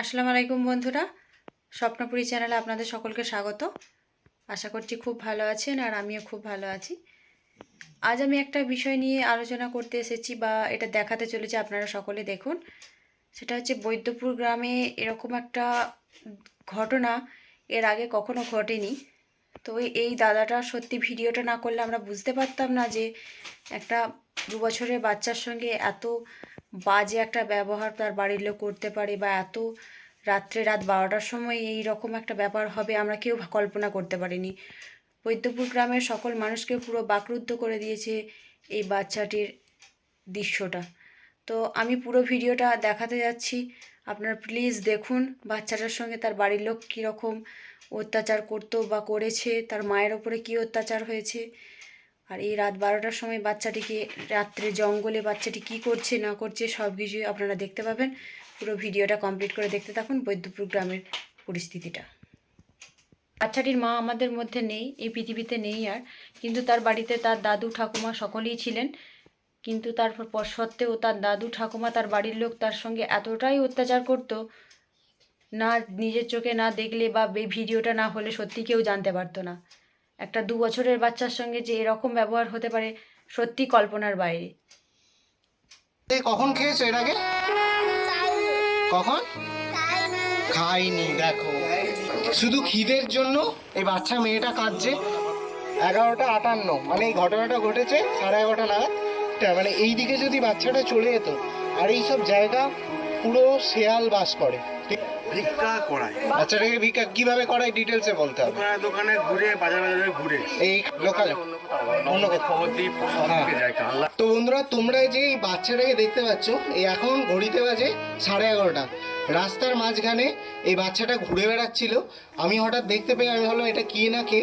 আসসালামু আলাইকুম বন্ধুরা। স্বপ্নপুরী চ্যানেলে আপনাদের সকলকে স্বাগত। আশা করছি খুব ভালো আছেন আর আমিও খুব ভালো আছি। আজ আমি একটা বিষয় নিয়ে আলোচনা করতে এসেছি বা এটা দেখাতে চলেছি, আপনারা সকলে দেখুন। সেটা হচ্ছে বৈদ্যপুর গ্রামে এরকম একটা ঘটনা এর আগে কখনো ঘটেনি। তো এই দাদাটা সত্যি ভিডিওটা না করলে আমরা বুঝতে পারতাম না যে একটা দু বছরের বাচ্চার সঙ্গে এত বাজে একটা ব্যবহার তার বাড়ির লোক করতে পারে বা এত রাত্রে রাত বারোটার সময় এই রকম একটা ব্যাপার হবে, আমরা কেউ কল্পনা করতে পারিনি। বৈদ্যপুর গ্রামের সকল মানুষকে পুরো বাকরুদ্ধ করে দিয়েছে এই বাচ্চাটির দৃশ্যটা। তো আমি পুরো ভিডিওটা দেখাতে যাচ্ছি। আপনারা প্লিজ দেখুন বাচ্চাটার সঙ্গে তার বাড়ির লোক কীরকম অত্যাচার করতো বা করেছে, তার মায়ের ওপরে কী অত্যাচার হয়েছে। আর এই রাত বারোটার সময় বাচ্চাটিকে রাত্রে জঙ্গলে বাচ্চাটি কি করছে, না করছে, সব কিছুই আপনারা দেখতে পাবেন। পুরো ভিডিওটা কমপ্লিট করে দেখতে থাকুন বৈদ্যপুর গ্রামের পরিস্থিতিটা। বাচ্চাটির মা আমাদের মধ্যে নেই, এই পৃথিবীতে নেই আর। কিন্তু তার বাড়িতে তার দাদু ঠাকুমা সকলেই ছিলেন। কিন্তু তারপর পর সত্ত্বেও তার দাদু ঠাকুমা, তার বাড়ির লোক তার সঙ্গে এতটাই অত্যাচার করত, না নিজের চোখে না দেখলে বে- ভিডিওটা না হলে সত্যি কেউ জানতে পারতো না। একটা দু বছরের বাচ্চার সঙ্গে যে এরকম ব্যবহার হতে পারে, সত্যি কল্পনার বাইরে। কখন খেয়েছো এর আগে? কখন? খাইনি, দেখো। শুধু খিদের জন্য এই বাচ্চা মেয়েটা কাঁদছে। এগারোটা আটান্ন মানে এই ঘটনাটা ঘটেছে সাড়ে এগারোটা নাগাদ। মানে এই দিকে যদি বাচ্চাটা চলে যেত, আর এই সব জায়গা পুরো শেয়াল বাস করে। ভিক্ষা করায়। বাচ্চাটাকে ভিক্ষা কীভাবে করায় ডিটেলসে বলতে হবে। দোকানে দোকানে ঘুরে বাজার বাজারে ঘুরে। এই লোকাল অন্য খবর দিয়ে হ্যাঁ। দিকে যায় কাল্লা তো বন্ধুরা তোমরা যে এই বাচ্চাটাকে দেখতে পাচ্ছ এই এখন ঘড়িতে বাজে সাড়ে এগারোটা। রাস্তার মাঝখানে এই বাচ্চাটা ঘুরে বেড়াচ্ছিল। আমি হঠাৎ দেখতে পেয়ে আমি ভাবলাম এটা কি না কে?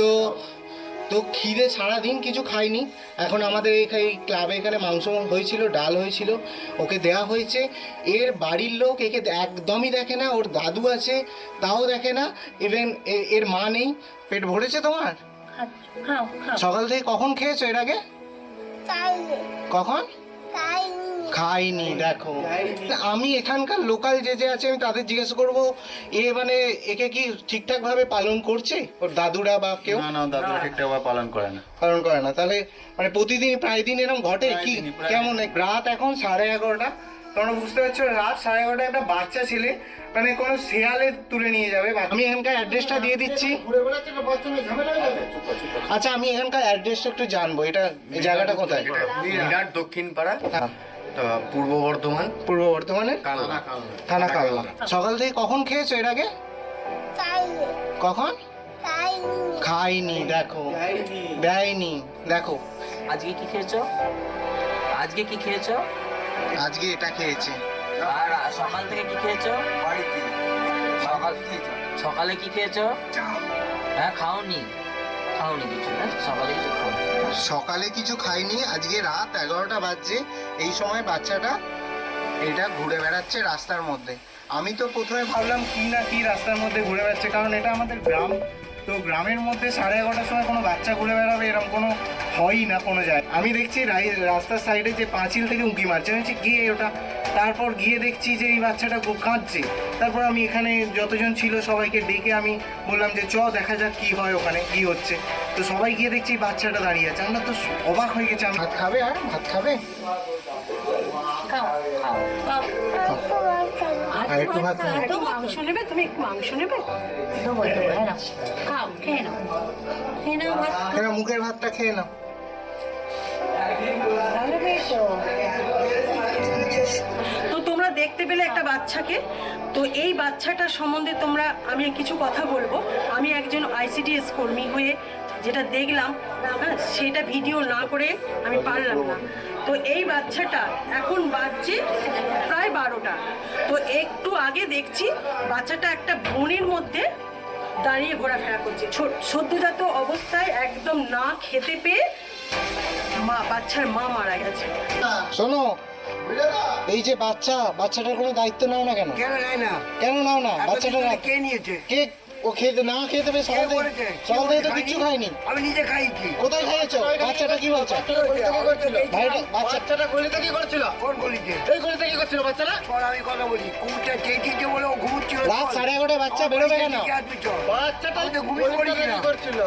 তো তো খিদে সারাদিন কিছু খাইনি। এখন আমাদের এখানে এই ক্লাবে এখানে মাংস হয়েছিল ডাল হয়েছিল ওকে দেওয়া হয়েছে। এর বাড়ির লোক একে একদমই দেখে না ওর দাদু আছে তাও দেখে না ইভেন এর মা নেই। পেট ভরেছে তোমার? খাও। সকাল থেকে কখন খেয়েছো এর আগে? কখন? খাইনি দেখো। আমি এখানকার লোকাল যে যে আছে আমি তাদের জিজ্ঞেস করব এ মানে একে কি ঠিকঠাক ভাবে পালন করছে? ওর দাদুরা বা কেউ? না না দাদু ঠিকঠাক ভাবে পালন করে না। পালন করে না। তাহলে মানে প্রতিদিন প্রায় দিন এরকম ঘটে? কি কেমন? এক- রাত এখন সাড়ে এগারোটা। তোমরা বুঝতে পারছ রাত সাড়ে এগারোটা একটা বাচ্চা ছেলে মানে কোনো শেয়ালে তুলে নিয়ে যাবে আমি এখানকার অ্যাড্রেসটা দিয়ে দিচ্ছি। আচ্ছা আমি এখানকার অ্যাড্রেসটা একটু জানব। এটা এই জায়গাটা কোথায়? বিরাট দক্ষিণ পাড়া হ্যাঁ, পূর্ব বর্ধমান? পূর্ব বর্ধমানের? কাল্লা থানা কালনা। সকাল থেকে কখন খেয়েছো এর আগে? কখন? খাইনি। দেখো। দেয়নি। দেখো। আজকে কি খেয়েছো? আজকে কি খেয়েছো? আজকে এটা খেয়েছে। আর সকাল থেকে কি খেয়েছো? সকাল সকালে কি খেয়েছো? হ্যাঁ খাওনি। খাওনি কিছু না সকালে কিছু খাওনি। সকালে কিছু খাইনি আজকে রাত এগারোটা বাজছে। এই সময় বাচ্চাটা এটা ঘুরে বেড়াচ্ছে রাস্তার মধ্যে। আমি তো প্রথমে ভাবলাম কি না কি রাস্তার মধ্যে ঘুরে বেড়াচ্ছে, কারণ এটা আমাদের গ্রাম। তো গ্রামের মধ্যে সাড়ে এগারোটার সময় কোনো বাচ্চা ঘুরে বেড়াবে এরকম কোনো হয়ই না কোনো জায়গায়। আমি দেখছি রাই- রাস্তার সাইডে যে পাঁচিল থেকে উঁকি মারছে আমি বলছি গিয়ে ওটা। তারপর গিয়ে দেখছি যে এই বাচ্চাটা খুব কাঁদছে। তারপর আমি এখানে যতজন ছিল সবাইকে ডেকে আমি বললাম যে চ দেখা যাক কি হয় ওখানে কি হচ্ছে। তো সবাই গিয়ে দেখছি বাচ্চাটা দাঁড়িয়ে আছে। আমরা তো অবাক হয়ে গেছি আমি ভাত খাবে আর? ভাত খাবে? খাও খাও খাও। আর একটু ভাত একটু মাংস নেবে? তুমি একটু মাংস নেবে? দেবো দেবো হ্যাঁ খাও খেয়ে নাও। খেয়ে নাও ভাত। এরা মুখের ভাতটা খেয়ে নাও। তো তোমরা দেখতে পেলে একটা বাচ্চাকে। তো এই বাচ্চাটার সম্বন্ধে তোমরা আমি কিছু কথা বলব। আমি একজন আইসিডিএস কর্মী হয়ে যেটা দেখলাম হ্যাঁ সেটা ভিডিও না করে আমি পারলাম না। তো এই বাচ্চাটা এখন বাজছে প্রায় বারোটা। তো একটু আগে দেখছি বাচ্চাটা একটা বনের মধ্যে দাঁড়িয়ে ঘোরাফেরা করছে। ছোট সদ্যজাত অবস্থায় একদম না খেতে পেয়ে মা বাচ্চার মা মারা গেছে। শোনো এই যে বাচ্চা বাচ্চাটার কোনো দায়িত্ব নাও না কেন? কেন নেয় না? কেন নাও না? বাচ্চাটা কে নিয়েছে? কে ও খেতে না খেতে পেয়ে সকাল থেকে? সকাল থেকে তো কিছু কিচ্ছু খাইনি আমি নিজে খাইছি। কোথায় খাইয়েছো? বাচ্চাটা কি বলছে? বাচ্চাটা গলিতে কি করছিল। কোন গলিতে? এই গলিতে কি করছিল বাচ্চাটা? চল আমি কথা বলি। কুকুরটা কে বলে ও ঘুমুচ্ছিল রাত সাড়ে এগারোটায় বাচ্চা বেরোবে কেন? বাচ্চাটা ঘুমিয়ে গলিটাতে কি করছিল?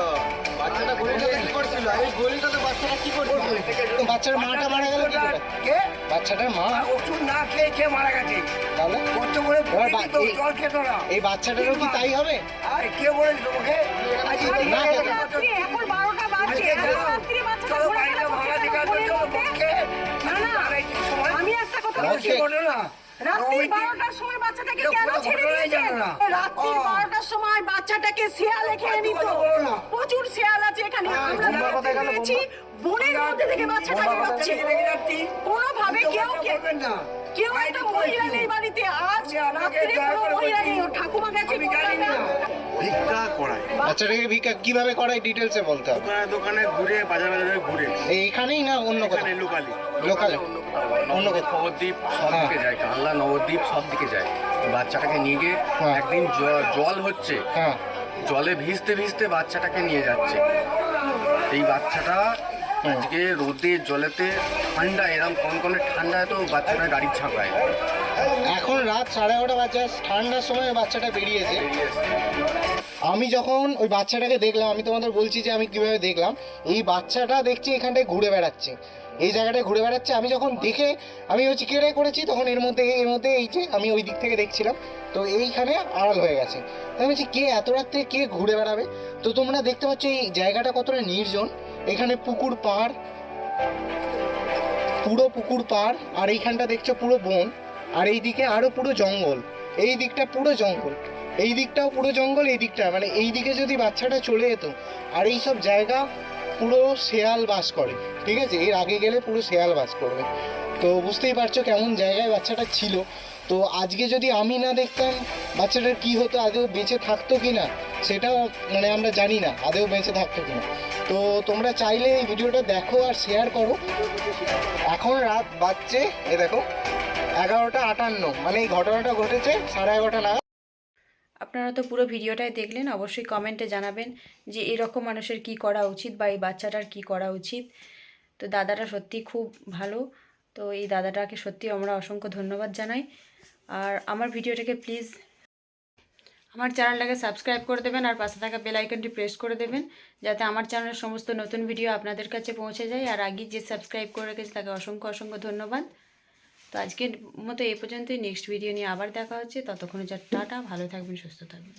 বাচ্চাটা গলিটাতে কি করছিল? এই গলিটাতে বাচ্চাটা কি করছিল বাচ্চার মাটা মারা গেল কে বাচ্চাটার মা? ওষুধ না খেয়ে খেয়ে মারা গেছে। তাহলে? কত করে এবার বা- তো এই- জল খেত না। এই বাচ্চাটারও কি তাই হবে? আর কে বলেছে তোমাকে? আজ এই না, দিকে না, রাত্রি এখন বারোটা বাজছে আজকে এত চলো, রাত্রি বাচ্চাটা চলো ঘুরে বাড়িটা বেড়াচ্ছে, ভাঙা সেটা দেখার ঘুরে জন্য বেড়াচ্ছে। বসকে না, না। আড়াইটির সময় আমি একটা কথা বলছি। বলছি। বসে বলো না। রাত্রি বারোটার সময় বাচ্চাটাকে কেন ছেড়ে দিয়েছেন রাত্রি বারোটার সময় বাচ্চাটাকে শিয়ালে খেয়ে নিত। প্রচুর শিয়াল আছে এখানে। আমরা বোম্বা বনের মধ্যে থেকে বাচ্চাটা বোম্বা কোথায় বেরোচ্ছে থেকে দেখে যাচ্ছি? কোনোভাবে কেউ। কেউ একটা মহিলা নেই বাড়িতে। আজ রাত্রে কোনো মহিলা নেই ওর ঠাকুমা গেছে ভিক্ষা করায়। বাচ্চাটাকে ভিক্ষা কীভাবে করাই ডিটেলসে বলতে হবে? দোকানে দোকানে ঘুরে বাজার বাজারে ঘুরে। এই এখানেই না অন্য কোথাও? লোকালি। লোকালে। অন্য কোথাও। নবদ্বীপ সব হ্যাঁ। দিকে যায় কানলা নবদ্বীপ সব দিকে যায়। বাচ্চাটাকে নিয়ে গিয়ে হ্যাঁ। একদিন জল হচ্ছে। হ্যাঁ। জলে ভিজতে ভিজতে বাচ্চাটাকে নিয়ে যাচ্ছে। এই বাচ্চাটা আজকে রোদে জলেতে ঠান্ডা এরম কনকনে ঠান্ডায় তো বাচ্চাটা গাড়ির ছাপায়। এখন রাত সাড়ে এগারোটা বাজে ঠান্ডার সময় বাচ্চাটা বেরিয়েছে। আমি যখন ওই বাচ্চাটাকে দেখলাম আমি তোমাদের বলছি যে আমি কীভাবে দেখলাম এই বাচ্চাটা দেখছি এখানটায় ঘুরে বেড়াচ্ছে। এই জায়গাটায় ঘুরে বেড়াচ্ছে আমি যখন দেখে আমি ওই কেড়ে করেছি তখন এর মধ্যে এর মধ্যে এই যে আমি ওই দিক থেকে দেখছিলাম তো এইখানে আড়াল হয়ে গেছে। আমি বলছি কে এত রাত্রে কে ঘুরে বেড়াবে? তো তোমরা দেখতে পাচ্ছ এই জায়গাটা কতটা নির্জন। এখানে পুকুর পাড়, পুরো পুকুর পাড়, আর এইখানটা দেখছ পুরো বন, আর এই দিকে আরও পুরো জঙ্গল। এই দিকটা পুরো জঙ্গল, এই দিকটাও পুরো জঙ্গল, এই দিকটা মানে এই দিকে যদি বাচ্চাটা চলে যেত, আর এই সব জায়গা পুরো শেয়াল বাস করে, ঠিক আছে? এর আগে গেলে পুরো শেয়াল বাস করবে। তো বুঝতেই পারছ কেমন জায়গায় বাচ্চাটা ছিল। তো আজকে যদি আমি না দেখতাম বাচ্চাটার কি হতো, আদৌ বেঁচে থাকতো কি না সেটাও মানে আমরা জানি না, আদৌ বেঁচে থাকতো কি না তো তোমরা চাইলে এই ভিডিওটা দেখো আর শেয়ার করো। এখন রাত বাজছে এ দেখো, এগারোটা আটান্ন মানে এই ঘটনাটা ঘটেছে সাড়ে এগারোটা নাগাদ। আপনারা তো পুরো ভিডিওটাই দেখলেন, অবশ্যই কমেন্টে জানাবেন যে এরকম মানুষের কি করা উচিত বা এই বাচ্চাটার কি করা উচিত। তো দাদাটা সত্যি খুব ভালো, তো এই দাদাটাকে সত্যি আমরা অসংখ্য ধন্যবাদ জানাই। আর আমার ভিডিওটাকে প্লিজ আমার চ্যানেলটাকে সাবস্ক্রাইব করে দেবেন আর পাশে থাকা বেল আইকনটি প্রেস করে দেবেন, যাতে আমার চ্যানেলের সমস্ত নতুন ভিডিও আপনাদের কাছে পৌঁছে যায়। আর আগে যে সাবস্ক্রাইব করে রেখেছে, তাকে অসংখ্য অসংখ্য ধন্যবাদ। তো আজকের মতো এই পর্যন্তই। নেক্সট ভিডিও নিয়ে আবার দেখা হচ্ছে। ততক্ষণে যা টাটা, ভালো থাকবেন, সুস্থ থাকবেন।